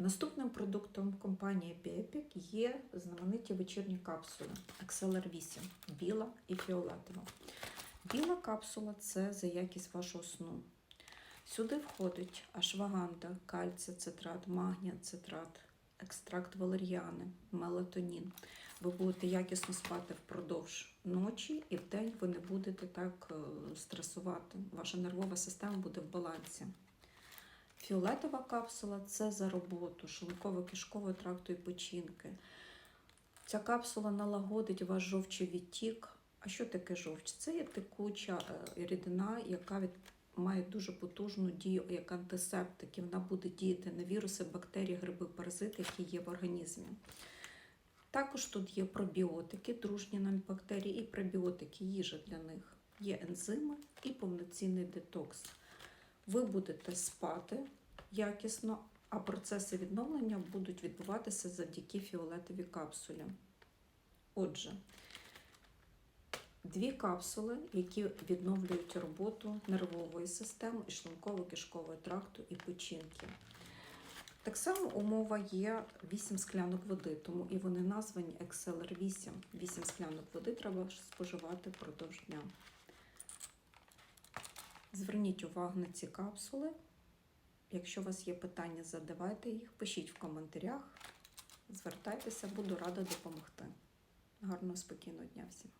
Наступним продуктом компанії Biopic є знамениті вечірні капсули XLR 8, біла і фіолетова. Біла капсула це за якість вашого сну. Сюди входить ашваганда, кальцій, цитрат, магнія, цитрат, екстракт валеріани, мелатонін. Ви будете якісно спати впродовж ночі, і вдень ви не будете так е, стресувати. Ваша нервова система буде в балансі. Фіолетова капсула це за роботу шлунково-кишкового тракту і печінки. Ця капсула налагодить ваш жовчий відтік. А що таке жовч? Це є текуча е, рідина, яка від... має дуже потужну дію як антисептик, і вона буде діяти на віруси, бактерії, гриби, паразити, які є в організмі. Також тут є пробіотики, дружні нам бактерії, і пробіотики, їжа для них. Є ензими і повноцінний детокс. Ви будете спати якісно, а процеси відновлення будуть відбуватися завдяки фіолетовій капсулі. Отже, дві капсули, які відновлюють роботу нервової системи і шлунково-кишкового тракту і печінки. Так само умова є 8 склянок води, тому і вони названі XLR 8. 8 склянок води треба споживати впродовж дня. Зверніть увагу на ці капсули. Якщо у вас є питання, задавайте їх, пишіть в коментарях, звертайтеся, буду рада допомогти. Гарного спокійного дня всім!